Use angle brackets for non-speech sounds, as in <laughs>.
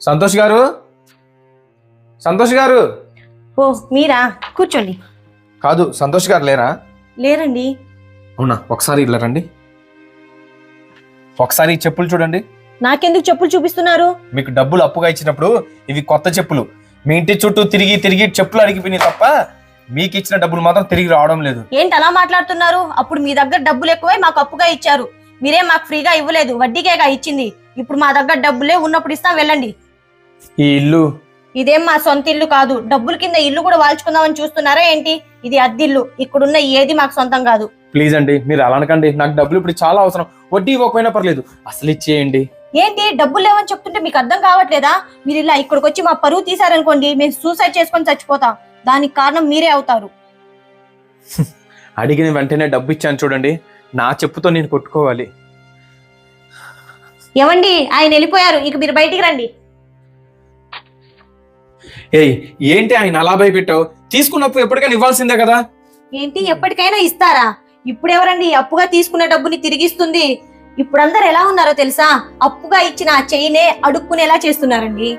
సంతోష్ గారు? సంతోష్ గారు? ఓ మీరా? కూర్చోండి. కాదు సంతోష్ గారు లేరా? లేరండి. అవునా? ఒకసారి ఇలా రండి. ఒకసారి ఈ చెప్పులు చూడండి. నాకెందుకు చెప్పులు చూపిస్తున్నారు? మీకు డబ్బులు అప్పుగా ఇచ్చినప్పుడు ఇవి కొత్త చెప్పులు. మీ ఇంటి చుట్టూ తిరిగి తిరిగి చెప్పులు అడిగిపోయినాయి తప్ప మీకు ఇచ్చిన డబ్బులు మాత్రం తిరిగి రావడం లేదు. ఏంటి అలా మాట్లాడుతున్నారు? అప్పుడు మీ దగ్గర డబ్బులు ఎక్కువై మాకు అప్పుగా ఇచ్చారు. మీరే మాకు ఫ్రీగా ఇవ్వలేదు. వడ్డీకేగా ఇచ్చింది. ఇప్పుడు మా దగ్గర డబ్బులే ఉన్నప్పుడు ఇస్తాం వెళ్ళండి. ఈ ఇల్లు. ఇదేం మా సొంత ఇల్లు కాదు. డబ్బుల కింద ఇల్లు కూడా వాల్చుకుందామని చూస్తున్నారా ఏంటి? ఇది అద్దిల్లు ఇక్కడున్న ఏది మాకు సొంతం కాదు. ప్లీజ్ అండి మీరు అలా అనకండి. నాకు డబ్బులు ఇప్పుడు చాలా అవసరం. వడ్డీ ఇవ్వకపోయినా పర్లేదు. అసలు ఇచ్చేయండి. ఏంటి? డబ్బులు లేవని చెప్తుంటే మీకు అర్థం కావట్లేదా? మీరు ఇలా ఇక్కడికి వచ్చి మా పరువు తీసారనుకోండి మేము సూసైడ్ చేసుకొని చచ్చిపోతాం. దానికి కారణం మీరే అవుతారు. <laughs> అడిగిన వెంటనే డబ్బు ఇచ్చాను చూడండి. నా చెప్పుతో నేను కొట్టుకోవాలి. ఏమండి? ఆయన వెళ్ళిపోయారు. ఇక మీరు బయటికి రండి. ఏయ్ ఏంటి ఆయన అలా భయపెట్టావు? తీసుకున్నప్పుడు ఎప్పటికైనా ఇవ్వాల్సిందే కదా. ఏంటి ఎప్పటికైనా ఇస్తారా? ఇప్పుడు ఎవరండి అప్పుగా తీసుకున్న డబ్బుని తిరిగిస్తుంది? ఇప్పుడు అందరు ఎలా ఉన్నారో తెలుసా? అప్పుగా ఇచ్చిన ఆ చెయ్యినే అడుక్కునేలా చేస్తున్నారండి.